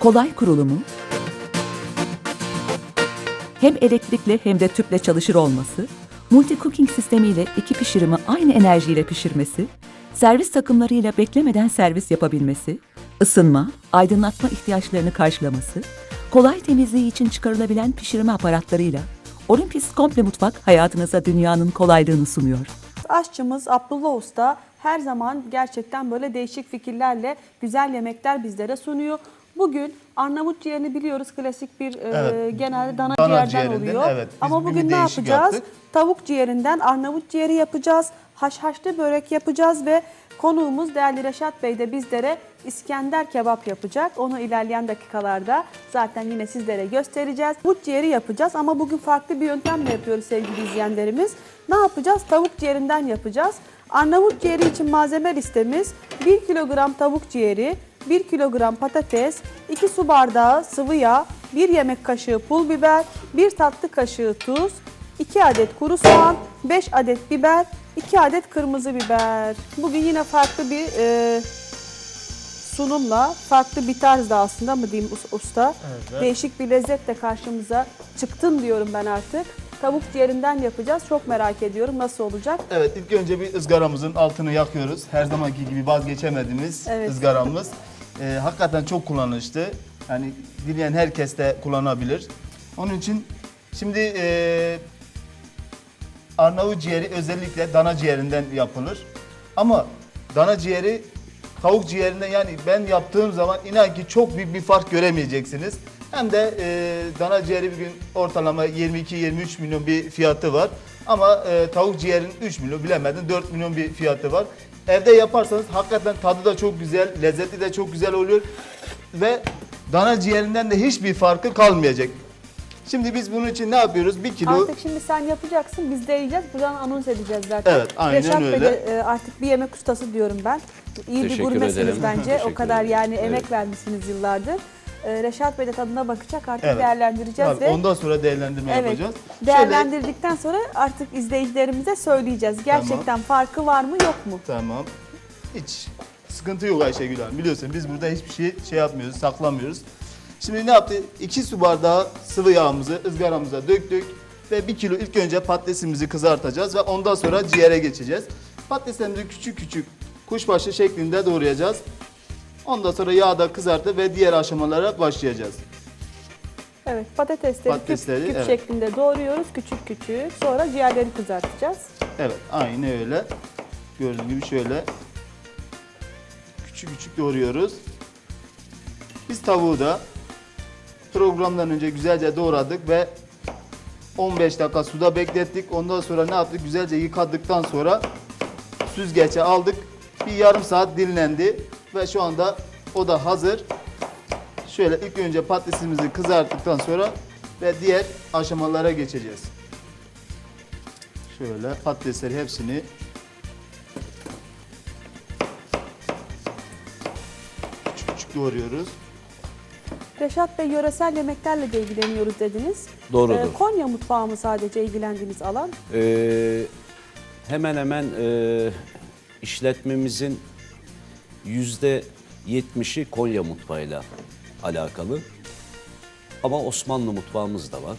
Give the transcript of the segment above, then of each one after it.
kolay kurulumu, hem elektrikli hem de tüple çalışır olması, multi cooking sistemiyle iki pişirimi aynı enerjiyle pişirmesi, servis takımlarıyla beklemeden servis yapabilmesi, ısınma, aydınlatma ihtiyaçlarını karşılaması, kolay temizliği için çıkarılabilen pişirme aparatlarıyla Olympus Komple Mutfak hayatınıza dünyanın kolaylığını sunuyor. Aşçımız Abdullah Usta her zaman gerçekten böyle değişik fikirlerle güzel yemekler bizlere sunuyor. Bugün Arnavut ciğerini biliyoruz klasik bir e, Evet. genelde dana, Dana ciğerden ciğerinden, oluyor. evet. Biz Ama bugün bugün ne değişik yapacağız? yaptık. Tavuk ciğerinden Arnavut ciğeri yapacağız. Haşhaşlı börek yapacağız ve konuğumuz değerli Reşat Bey de bizlere İskender kebap yapacak. Onu ilerleyen dakikalarda zaten yine sizlere göstereceğiz. Tavuk ciğeri yapacağız ama bugün farklı bir yöntemle yapıyoruz sevgili izleyenlerimiz. Ne yapacağız? Tavuk ciğerinden yapacağız. Arnavut ciğeri için malzeme listemiz 1 kilogram tavuk ciğeri, 1 kilogram patates, 2 su bardağı sıvı yağ, 1 yemek kaşığı pul biber, 1 tatlı kaşığı tuz, 2 adet kuru soğan, 5 adet biber, 2 adet kırmızı biber. Bugün yine farklı bir e, sunumla, farklı bir tarzda aslında mı diyeyim us- usta? Evet. Değişik bir lezzetle karşımıza çıktın diyorum ben artık. Tavuk ciğerinden yapacağız. Çok merak ediyorum nasıl olacak. Evet ilk önce bir ızgaramızın altını yakıyoruz. Her zamanki gibi vazgeçemediğimiz Evet. ızgaramız. Ee, hakikaten çok kullanışlı. Yani dileyen herkes de kullanabilir. Onun için şimdi e, Arnavut ciğeri özellikle dana ciğerinden yapılır. Ama dana ciğeri tavuk ciğerinden yani ben yaptığım zaman inan ki çok büyük bir fark göremeyeceksiniz. Hem de e, dana ciğeri bir gün ortalama 22-23 milyon bir fiyatı var. Ama e, tavuk ciğerin 3 milyon bilemedin 4 milyon bir fiyatı var. Evde yaparsanız hakikaten tadı da çok güzel, lezzeti de çok güzel oluyor. Ve dana ciğerinden de hiçbir farkı kalmayacak. Şimdi biz bunun için ne yapıyoruz? Bir kilo Artık şimdi sen yapacaksın, biz de yiyeceğiz. Buradan anons edeceğiz zaten. Evet, aynen Reşat Bey öyle. de e, artık bir yemek ustası diyorum ben. İyi bir Teşekkür gurmesiniz ederim. bence. o kadar yani Evet. emek vermişsiniz yıllardır. E, Reşat Bey de tadına bakacak artık Evet. değerlendireceğiz Tabii, ve ondan sonra değerlendirme evet, yapacağız. değerlendirdikten sonra artık izleyicilerimize söyleyeceğiz. Gerçekten farkı var mı yok mu? Tamam. Hiç sıkıntı yok Ayşegül Hanım. Biliyorsun biz burada hiçbir şey şey yapmıyoruz, saklamıyoruz. Şimdi ne yaptık? 2 su bardağı sıvı yağımızı ızgaramıza döktük. Ve 1 kilo ilk önce patatesimizi kızartacağız ve ondan sonra ciğere geçeceğiz. Patateslerimizi küçük küçük kuşbaşı şeklinde doğrayacağız. Ondan sonra yağda kızartıp ve diğer aşamalara başlayacağız. Evet patatesleri, Patatesleri, küp küp evet. şeklinde doğruyoruz küçük küçük. Sonra ciğerleri kızartacağız. Evet, aynı öyle. Gördüğünüz gibi şöyle küçük küçük doğruyoruz. Biz tavuğu da programdan önce güzelce doğradık ve 15 dakika suda beklettik. Ondan sonra ne yaptık? Güzelce yıkadıktan sonra süzgece aldık. Bir yarım saat dinlendi ve şu anda o da hazır. Şöyle ilk önce patatesimizi kızarttıktan sonra ve diğer aşamalara geçeceğiz. Şöyle patatesleri hepsini küçük küçük doğruyoruz. Reşat Bey yöresel yemeklerle de ilgileniyoruz dediniz. Doğrudur. Ee, Konya mutfağı mı sadece ilgilendiğiniz alan? Ee, hemen hemen e, işletmemizin yüzde yetmişi Konya mutfağıyla alakalı. Ama Osmanlı mutfağımız da var.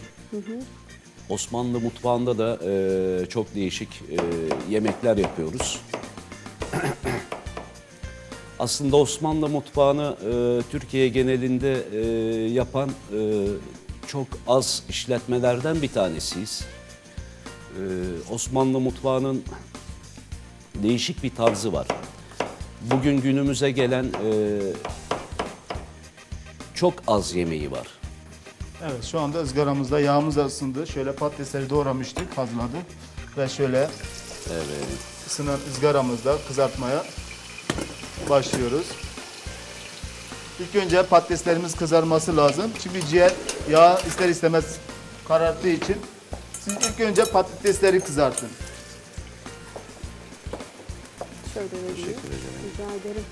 Osmanlı mutfağında da e, çok değişik e, yemekler yapıyoruz. Aslında Osmanlı mutfağını e, Türkiye genelinde e, yapan e, çok az işletmelerden bir tanesiyiz. Ee, Osmanlı mutfağının değişik bir tarzı var. Bugün günümüze gelen e, çok az yemeği var. Evet şu anda ızgaramızda yağımız da ısındı. Şöyle patatesleri doğramıştık, hazırladık. Ve şöyle Evet. ısınan ızgaramızda kızartmaya başlıyoruz. İlk önce patateslerimiz kızarması lazım. Çünkü ciğer yağ ister istemez kararttığı için siz ilk önce patatesleri kızartın. Şöyle vereyim. Rica ederim.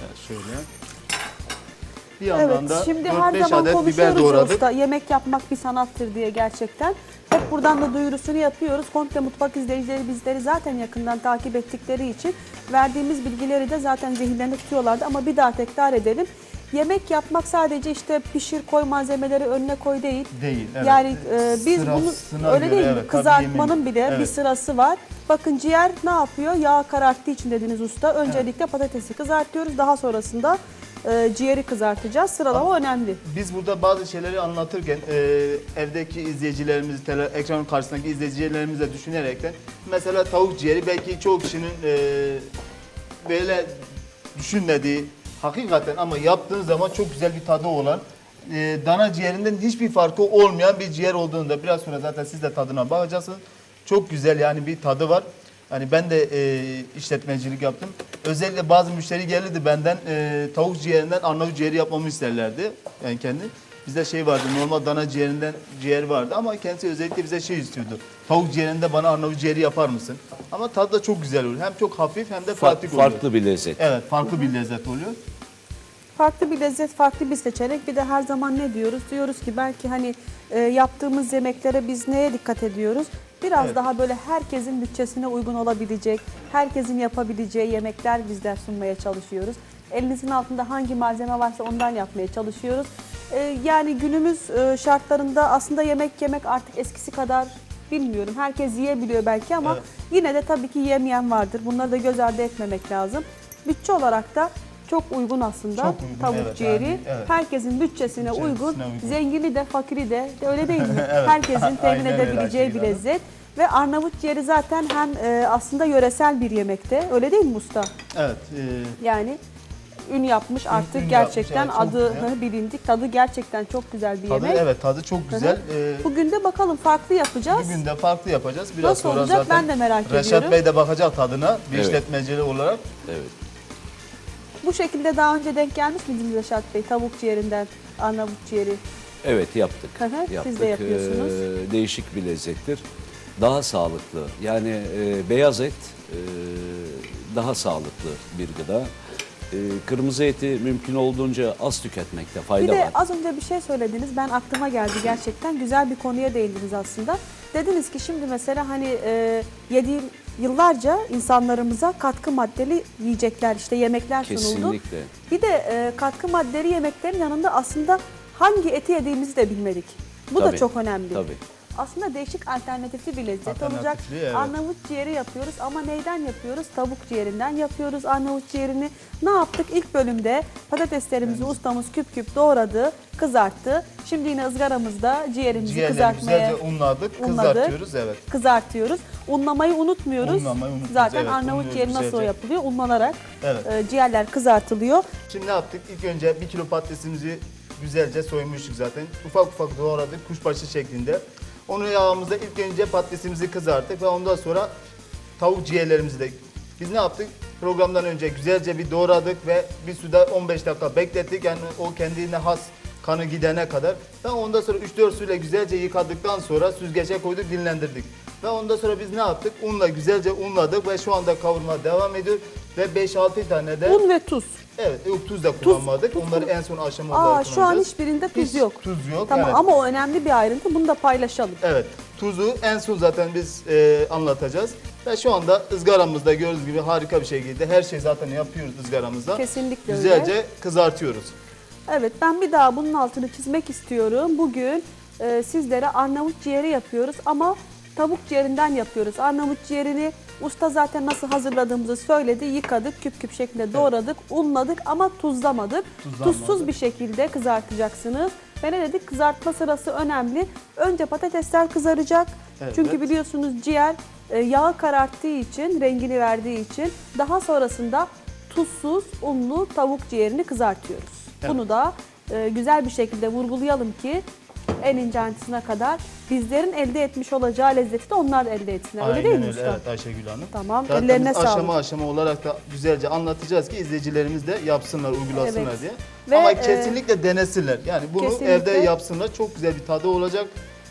Evet, şöyle. Bir yandan Evet, da şimdi 4-5 her zaman adet biber konuşuyoruz doğradık. usta. Yemek yapmak bir sanattır diye gerçekten. Hep Buradan da duyurusunu yapıyoruz. Komple mutfak izleyicileri bizleri zaten yakından takip ettikleri için verdiğimiz bilgileri de zaten zihinlerinde tutuyorlardı. Ama bir daha tekrar edelim. Yemek yapmak sadece işte pişir koy malzemeleri önüne koy değil. Değil, evet. Yani e, biz bunu öyle göre, değil evet, Kızartmanın yemeğin- bile bir evet. sırası var. Bakın ciğer ne yapıyor? Yağ kararttığı için dediniz usta. Öncelikle patatesi kızartıyoruz. Daha sonrasında e, ciğeri kızartacağız. Sıralama önemli. Biz burada bazı şeyleri anlatırken e, evdeki izleyicilerimizi, tele, ekranın karşısındaki izleyicilerimize düşünerekten mesela tavuk ciğeri belki çoğu kişinin e, böyle düşünmediği hakikaten ama yaptığın zaman çok güzel bir tadı olan e, dana ciğerinden hiçbir farkı olmayan bir ciğer olduğunda biraz sonra zaten siz de tadına bakacaksınız. Çok güzel yani bir tadı var. Hani ben de e, işletmecilik yaptım. Özellikle bazı müşteri gelirdi benden e, tavuk ciğerinden Arnavut ciğeri yapmamı isterlerdi. Yani kendi. Bizde şey vardı normal dana ciğerinden ciğer vardı ama kendisi özellikle bize şey istiyordu. Tavuk ciğerinde bana Arnavut ciğeri yapar mısın? Ama tadı da çok güzel oluyor. Hem çok hafif hem de pratik oluyor. farklı bir lezzet. Evet farklı bir lezzet oluyor. Farklı bir lezzet, farklı bir seçenek. Bir de her zaman ne diyoruz? Diyoruz ki belki hani e, yaptığımız yemeklere biz neye dikkat ediyoruz? Biraz Evet. daha böyle herkesin bütçesine uygun olabilecek, herkesin yapabileceği yemekler bizler sunmaya çalışıyoruz. Elinizin altında hangi malzeme varsa ondan yapmaya çalışıyoruz. E, yani günümüz e, şartlarında aslında yemek yemek artık eskisi kadar bilmiyorum. Herkes yiyebiliyor belki ama Evet. yine de tabii ki yemeyen vardır. Bunları da göz ardı etmemek lazım. Bütçe olarak da çok uygun aslında Çok uygun, tavuk evet, ciğeri. yani, evet. Herkesin bütçesine Bütçesine uygun, uygun. zengini de fakiri de de öyle değil mi? Evet. Herkesin temin edebileceği bir lezzet. Ve Arnavut ciğeri zaten hem e, aslında yöresel bir yemekte. Öyle değil mi usta? Evet. e, Yani ün yapmış artık ün gerçekten yapmış, evet, adı güzel. bilindik. Tadı gerçekten çok güzel bir tadı yemek. evet tadı çok güzel. E, Bugün de bakalım farklı yapacağız. Bugün de farklı yapacağız. Biraz Nasıl sonra olacak? zaten Ben de merak Reşat ediyorum. Bey de bakacak tadına bir Evet. işletmecili olarak. Evet. Bu şekilde daha önce denk gelmiş miydiniz Reşat Bey? Tavuk ciğerinden Arnavut ciğeri. Evet yaptık. Hı hı, siz de yaptık. yapıyorsunuz. Ee, değişik bir lezzettir. Daha sağlıklı. Yani e, beyaz et e, daha sağlıklı bir gıda. E, kırmızı eti mümkün olduğunca az tüketmekte fayda Bir de var. az önce bir şey söylediniz. Ben aklıma geldi gerçekten. Güzel bir konuya değindiniz aslında. Dediniz ki şimdi mesela hani e, yediğim yıllarca insanlarımıza katkı maddeli yiyecekler işte yemekler sunuldu. Kesinlikle. Bir de e, katkı maddeli yemeklerin yanında aslında hangi eti yediğimizi de bilmedik. Bu da Tabii, çok önemli. tabii. Aslında değişik alternatifli bir lezzet olacak. evet. Arnavut ciğeri yapıyoruz ama neyden yapıyoruz? Tavuk ciğerinden yapıyoruz Arnavut ciğerini. Ne yaptık? İlk bölümde patateslerimizi ustamız küp küp doğradı, kızarttı. Şimdi yine ızgaramızda ciğerimizi Ciğerleri kızartmaya güzelce unladık, unladık, kızartıyoruz evet. Kızartıyoruz. Unlamayı unutmuyoruz. Unlamayı unutmuyoruz, Zaten evet, Arnavut ciğeri nasıl güzelce. yapılıyor? Unlanarak Evet. e, ciğerler kızartılıyor. Şimdi ne yaptık? İlk önce bir kilo patatesimizi güzelce soymuştuk zaten. Ufak ufak doğradık kuşbaşı şeklinde. Onu yağımızda ilk önce patatesimizi kızarttık ve ondan sonra tavuk ciğerlerimizi de biz ne yaptık? Programdan önce güzelce bir doğradık ve bir suda 15 dakika beklettik. Yani o kendine has kanı gidene kadar. Ve ondan sonra 3-4 suyla güzelce yıkadıktan sonra süzgece koyduk dinlendirdik. Ve ondan sonra biz ne yaptık? Unla güzelce unladık ve şu anda kavurma devam ediyor. Ve 5-6 tane de Un ve tuz. Evet, yok tuz da kullanmadık. tuz Onları en son aşama Aa olarak şu an kullanacağız. hiçbirinde tuz Hiç yok. Tuz yok. Tamam evet. ama o önemli bir ayrıntı. Bunu da paylaşalım. Evet, tuzu en son zaten biz e, anlatacağız. Ve şu anda ızgaramızda gördüğünüz gibi harika bir şekilde her şeyi zaten yapıyoruz ızgaramızda. Kesinlikle öyle. Güzelce kızartıyoruz. Evet ben bir daha bunun altını çizmek istiyorum. Bugün e, sizlere Arnavut ciğeri yapıyoruz ama tavuk ciğerinden yapıyoruz. Arnavut ciğerini usta zaten nasıl hazırladığımızı söyledi. Yıkadık, küp küp şeklinde doğradık, unladık ama tuzlamadık. Tuzsuz bir şekilde kızartacaksınız. Ve ne dedik? Kızartma sırası önemli. Önce patatesler kızaracak. Evet. Çünkü biliyorsunuz ciğer e, yağı kararttığı için, rengini verdiği için daha sonrasında tuzsuz, unlu tavuk ciğerini kızartıyoruz. Evet. Bunu da e, güzel bir şekilde vurgulayalım ki en ince ayrıntısına kadar bizlerin elde etmiş olacağı lezzeti de onlar elde etsinler. Öyle değil mi usta? Evet Ayşegül Hanım. Tamam, Zaten ellerine biz sağlık. aşama aşama olarak da güzelce anlatacağız ki izleyicilerimiz de yapsınlar, uygulasınlar Evet. diye. Ve, Ama e, kesinlikle denesinler. Yani bunu kesinlikle. evde yapsınlar. Çok güzel bir tadı olacak.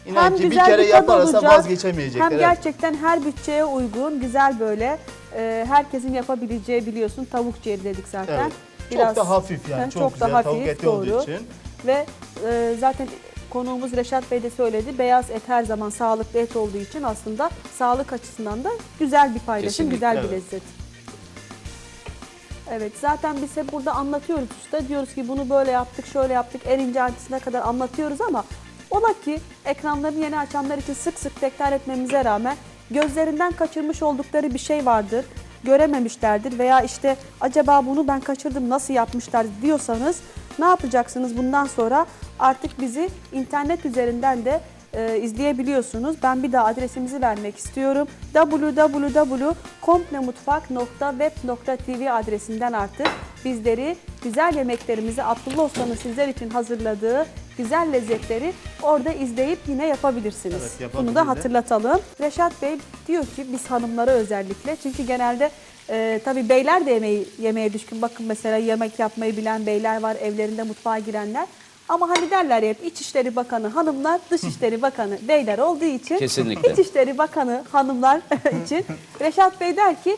İnan Hem ki bir güzel kere bir tadı yaparsa olacak, vazgeçemeyecekler. Hem evet. gerçekten her bütçeye uygun, güzel böyle e, herkesin yapabileceği biliyorsun tavuk ciğeri dedik zaten. Evet. Çok da hafif yani, çok çok güzel da tavuk hafif, eti olduğu doğru. için. Ve e, zaten konuğumuz Reşat Bey de söyledi. Beyaz et her zaman sağlıklı et olduğu için aslında sağlık açısından da güzel bir paylaşım, Kesinlikle, güzel bir evet. lezzet. Evet zaten biz hep burada anlatıyoruz usta. Diyoruz ki bunu böyle yaptık, şöyle yaptık. En ince ayrıntısına kadar anlatıyoruz ama ola ki ekranlarını yeni açanlar için sık sık tekrar etmemize rağmen gözlerinden kaçırmış oldukları bir şey vardır. Görememişlerdir veya işte acaba bunu ben kaçırdım nasıl yapmışlar diyorsanız ne yapacaksınız bundan sonra artık bizi internet üzerinden de e, izleyebiliyorsunuz. Ben bir daha adresimizi vermek istiyorum. www.komplemutfak.web.tv adresinden artık bizleri güzel yemeklerimizi Abdullah Usta'nın sizler için hazırladığı güzel lezzetleri orada izleyip yine yapabilirsiniz. Evet, Bunu da hatırlatalım. Reşat Bey diyor ki biz hanımlara özellikle çünkü genelde e, tabii beyler de yemeği, yemeğe düşkün. Bakın mesela yemek yapmayı bilen beyler var, evlerinde mutfağa girenler. Ama hani derler ya hep İçişleri Bakanı hanımlar, Dışişleri Bakanı beyler olduğu için Kesinlikle. İçişleri Bakanı hanımlar için Reşat Bey der ki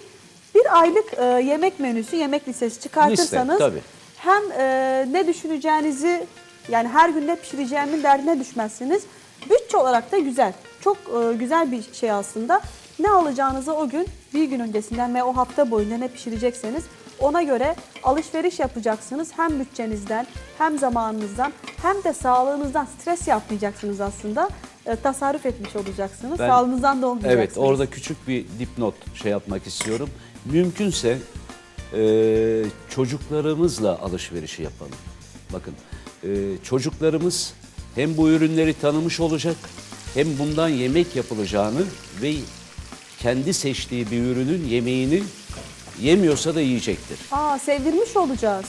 bir aylık e, yemek menüsü, yemek listesi çıkartırsanız Liste, tabii. hem e, ne düşüneceğinizi yani her gün ne pişireceğimin derdine düşmezsiniz. Bütçe olarak da güzel. Çok e, güzel bir şey aslında. Ne alacağınızı o gün bir gün öncesinden ve o hafta boyunca ne pişirecekseniz ona göre alışveriş yapacaksınız. Hem bütçenizden hem zamanınızdan hem de sağlığınızdan stres yapmayacaksınız aslında. E, tasarruf etmiş olacaksınız. Ben- Sağlığınızdan da olmayacaksınız. Evet orada küçük bir dipnot şey yapmak istiyorum. Mümkünse e, çocuklarımızla alışverişi yapalım. Bakın e, çocuklarımız hem bu ürünleri tanımış olacak hem bundan yemek yapılacağını ve kendi seçtiği bir ürünün yemeğini yemiyorsa da yiyecektir. Aa sevdirmiş olacağız.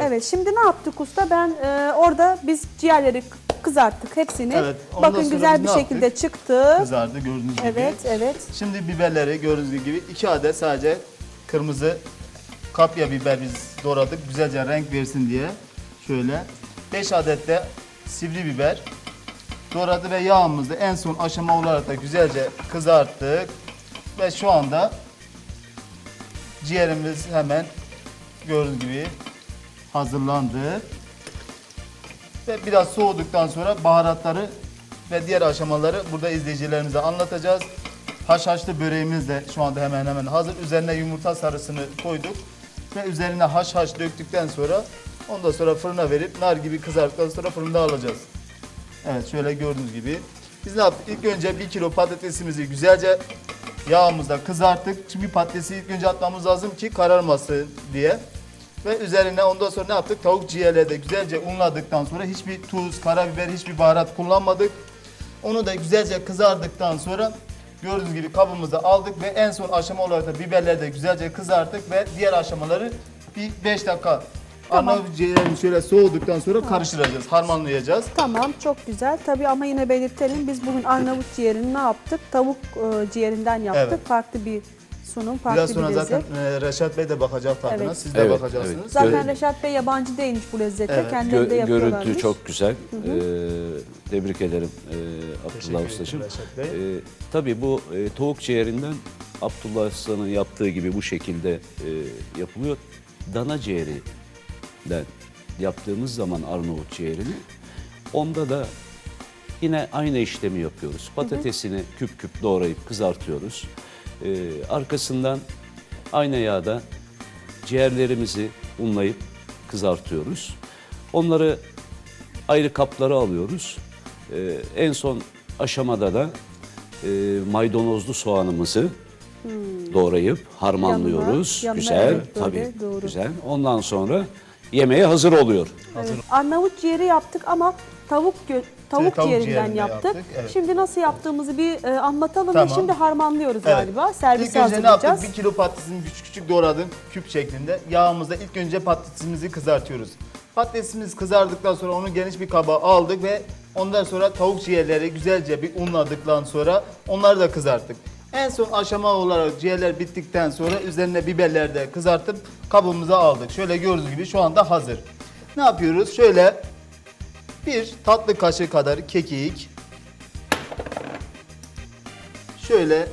Evet. şimdi ne yaptık usta? Ben e, orada biz ciğerleri kızarttık hepsini. Evet, ondan Bakın sonra güzel bir ne şekilde yaptık? çıktı. Kızardı gördüğünüz gibi. Evet, evet. Şimdi biberleri gördüğünüz gibi 2 adet sadece kırmızı kapya biber biz doğradık. Güzelce renk versin diye. Şöyle 5 adet de sivri biber doğradı ve yağımızı en son aşama olarak da güzelce kızarttık. Ve şu anda ciğerimiz hemen gördüğünüz gibi hazırlandı. Ve biraz soğuduktan sonra baharatları ve diğer aşamaları burada izleyicilerimize anlatacağız. Haşhaşlı böreğimiz de şu anda hemen hemen hazır. Üzerine yumurta sarısını koyduk. Ve üzerine haşhaş döktükten sonra ondan sonra fırına verip nar gibi kızardıktan sonra fırında alacağız. Evet şöyle gördüğünüz gibi. Biz ne yaptık? İlk önce 1 kilo patatesimizi güzelce yağımızda kızarttık. Çünkü patatesi ilk önce atmamız lazım ki kararmasın diye. Ve üzerine ondan sonra ne yaptık? Tavuk ciğerleri de güzelce unladıktan sonra hiçbir tuz, karabiber, hiçbir baharat kullanmadık. Onu da güzelce kızardıktan sonra gördüğünüz gibi kabımıza aldık ve en son aşama olarak da biberleri de güzelce kızarttık ve diğer aşamaları bir 5 dakika Arnavut ciğerini şöyle soğuduktan sonra karıştıracağız, harmanlayacağız. Tamam, çok güzel. Tabii ama yine belirtelim biz bugün Arnavut ciğerini ne yaptık? Tavuk e, ciğerinden yaptık. Evet. Farklı bir sunum, farklı Biraz sonra bir lezzet. zaten e, Reşat Bey de bakacak tadına, Evet. siz de Evet, bakacaksınız. evet. Zaten Gör- Reşat Bey yabancı değilmiş bu lezzete. Evet. Kendileri de Gö- yapıyorlarmış. görüntü çok güzel. Ee, tebrik ederim e, Teşekkür Abdullah ederim Usta'cığım. Reşat Bey. Ee, tabii bu e, tavuk ciğerinden Abdullah Usta'nın yaptığı gibi bu şekilde e, yapılıyor. Dana ciğerinden yaptığımız zaman Arnavut ciğerini onda da yine aynı işlemi yapıyoruz. Patatesini küp küp doğrayıp kızartıyoruz. Ee, arkasından aynı yağda ciğerlerimizi unlayıp kızartıyoruz. Onları ayrı kaplara alıyoruz. Ee, en son aşamada da e, maydanozlu soğanımızı doğrayıp harmanlıyoruz. Yanına- yanına güzel, evet, böyle, tabii, doğru. güzel. Ondan sonra yemeğe hazır oluyor. Evet. Arnavut ciğeri yaptık ama tavuk gö- tavuk, tavuk ciğerinden ciğerinden yaptık. yaptık, evet. Şimdi nasıl yaptığımızı bir e, anlatalım ve Tamam. şimdi harmanlıyoruz Evet. galiba. Servise İlk önce ne yaptık? hazırlayacağız. 1 kilo patatesini küçük küçük doğradım küp şeklinde. Yağımızda ilk önce patatesimizi kızartıyoruz. Patatesimiz kızardıktan sonra onu geniş bir kaba aldık ve ondan sonra tavuk ciğerleri güzelce bir unladıktan sonra onları da kızarttık. En son aşama olarak ciğerler bittikten sonra üzerine biberleri de kızartıp kabımıza aldık. Şöyle gördüğünüz gibi şu anda hazır. Ne yapıyoruz? Şöyle bir tatlı kaşığı kadar kekik. Şöyle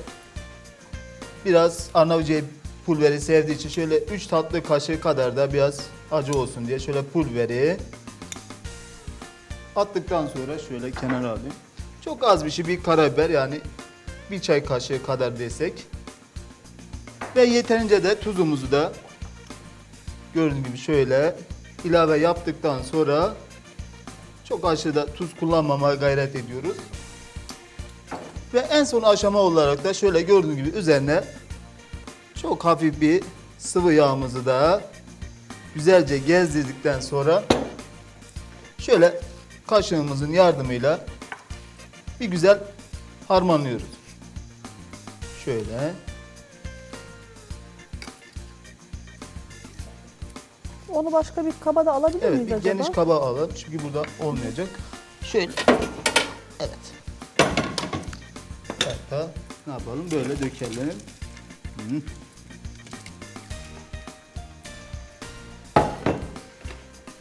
biraz Arnavutçe pulveri sevdiği için şöyle 3 tatlı kaşığı kadar da biraz acı olsun diye şöyle pulveri attıktan sonra şöyle kenara alayım. Çok az bir şey bir karabiber yani bir çay kaşığı kadar desek. Ve yeterince de tuzumuzu da gördüğünüz gibi şöyle ilave yaptıktan sonra çok aşırı tuz kullanmamaya gayret ediyoruz. Ve en son aşama olarak da şöyle gördüğünüz gibi üzerine çok hafif bir sıvı yağımızı da güzelce gezdirdikten sonra şöyle kaşığımızın yardımıyla bir güzel harmanlıyoruz. Şöyle. Onu başka bir kaba da alabilir Evet miyiz bir acaba? geniş kaba alalım çünkü burada olmayacak. Şöyle. Evet. Hatta ne yapalım böyle dökelim. Hı.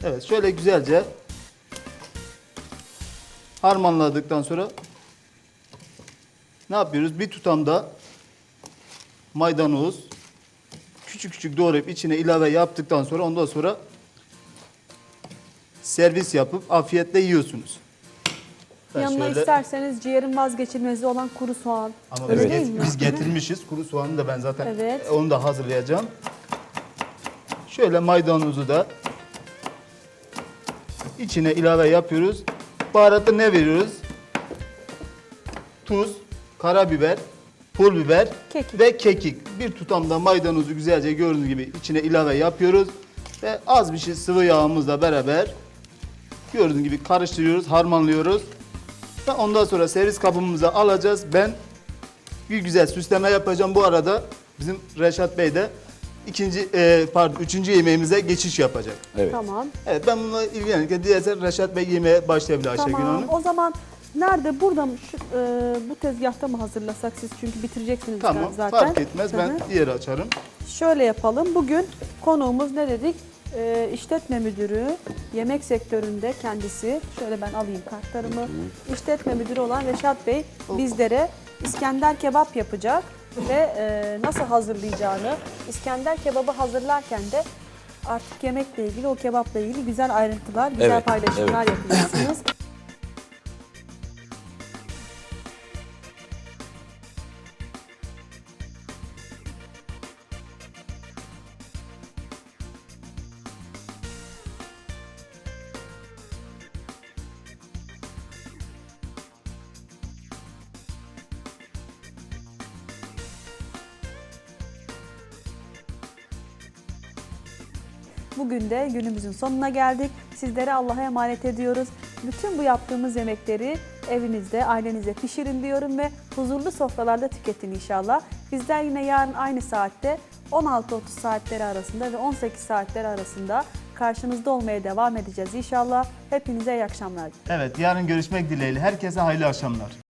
Evet şöyle güzelce harmanladıktan sonra ne yapıyoruz? Bir tutamda maydanoz küçük küçük doğrayıp içine ilave yaptıktan sonra ondan sonra servis yapıp afiyetle yiyorsunuz. Ben Yanına şöyle- isterseniz ciğerin vazgeçilmezi olan kuru soğan. Ama Öyle biz, değil mi? biz getirmişiz. Kuru soğanı da ben zaten Evet. onu da hazırlayacağım. Şöyle maydanozu da içine ilave yapıyoruz. Baharatı ne veriyoruz? Tuz, karabiber, pul biber Kekik. ve kekik. Bir tutamda maydanozu güzelce gördüğünüz gibi içine ilave yapıyoruz. Ve az bir şey sıvı yağımızla beraber gördüğünüz gibi karıştırıyoruz, harmanlıyoruz. Ve ondan sonra servis kabımıza alacağız. Ben bir güzel süsleme yapacağım. Bu arada bizim Reşat Bey de ikinci e, pardon üçüncü yemeğimize geçiş yapacak. Evet. Tamam. Evet ben bununla ilgilenirken dilersen Reşat Bey yemeğe başlayabilir Ayşegül Tamam. Hanım. O zaman nerede? Burada mı? Şu, e, bu tezgahta mı hazırlasak siz? Çünkü bitireceksiniz Tamam zaten. fark etmez Hı ben diğeri açarım. Şöyle yapalım. Bugün konuğumuz ne dedik? Ee, işletme müdürü, yemek sektöründe kendisi. Şöyle ben alayım kartlarımı. İşletme müdürü olan Reşat Bey bizlere İskender kebap yapacak ve e, nasıl hazırlayacağını, İskender kebabı hazırlarken de artık yemekle ilgili, o kebapla ilgili güzel ayrıntılar, güzel Evet, paylaşımlar yapacaksınız. Bugün de günümüzün sonuna geldik. Sizlere Allah'a emanet ediyoruz. Bütün bu yaptığımız yemekleri evinizde, ailenizde pişirin diyorum ve huzurlu sofralarda tüketin inşallah. Bizler yine yarın aynı saatte 16.30 saatleri arasında ve 18 saatleri arasında karşınızda olmaya devam edeceğiz inşallah. Hepinize iyi akşamlar. Evet yarın görüşmek dileğiyle. Herkese hayırlı akşamlar.